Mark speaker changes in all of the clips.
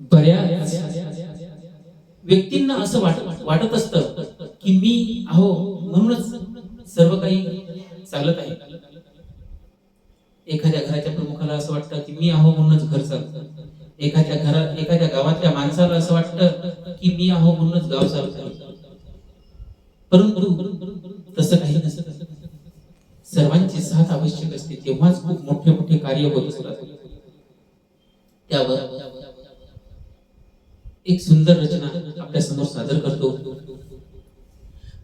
Speaker 1: बऱ्याच व्यक्तींना असं वाटत वाटत असतं की मी अहो म्हणूनच सर्व काही चालत आहे. एखाद्या घराच्या प्रमुखाला असं वाटतं की मी आहो म्हणूनच घर चालतं. एखाद्या घरा एखाद्या गावातल्या माणसाला असं वाटतं की मी आहो म्हणूनच गाव चालत. परंतु तसं काही नसतं. सर्वांची साथ आवश्यक असते. तेव्हाच खूप मोठे मोठे कार्य होत असतात. त्यावर एक सुंदर रचना आपल्यासमोर सादर करतो.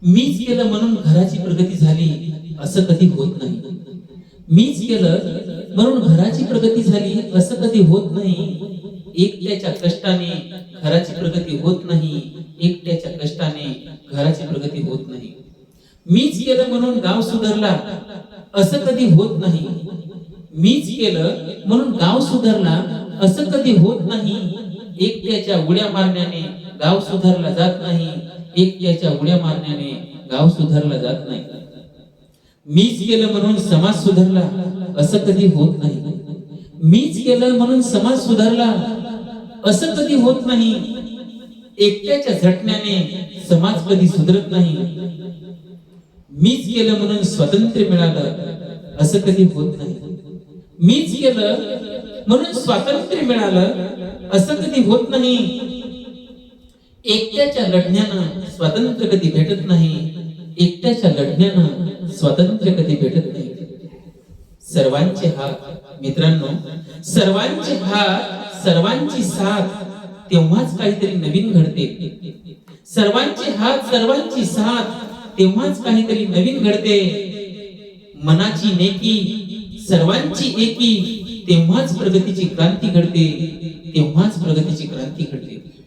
Speaker 1: मीच केलं म्हणून घराची प्रगती झाली असं कधी होत नाही. मीच केलं म्हणून घराची प्रगती झाली असं कधी होत नाही. एकट्याच्या कष्टाने घराची प्रगती होत नाही एकट्याच्या कष्टाने घराची प्रगती होत नाही. मीच केलं म्हणून गाव सुधारला असं कधी होत नाही. मीच केलं म्हणून गाव सुधारला असं कधी होत नाही. एकट्याच्या उड्या मारण्याने गाव सुधारला जात नाही. एकट्याच्या उड्या मारण्याने गाव सुधारला जात नाही. मीच केलं म्हणून समाज सुधारला असं कधी होत नाही. मीच केलं म्हणून समाज सुधारला असं कधी होत नाही. एकट्याच्या झटण्याने समाज कधी सुधरत नाही. मीच केलं म्हणून स्वातंत्र्य मिळालं असं कधी होत नाही. मीच केलं म्हणून स्वातंत्र्य मिळालं असं कधी होत नाही. एकट्याच्या लढण्यानं स्वातंत्र्य कधी भेटत नाही एकट्याच्या लढण्यानं स्वातंत्र्य कधी भेटत नाही. सर्वांचे हात मित्रांनो सर्वांचे हात सर्वांची साथ तेव्हाच काहीतरी नवीन घडते. सर्वांचे हात सर्वांची साथ तेव्हाच काहीतरी नवीन घडते. मनाची नेकी सर्वांची एकी तेव्हाच प्रगतीची क्रांती घडते तेव्हाच प्रगतीची क्रांती घडते.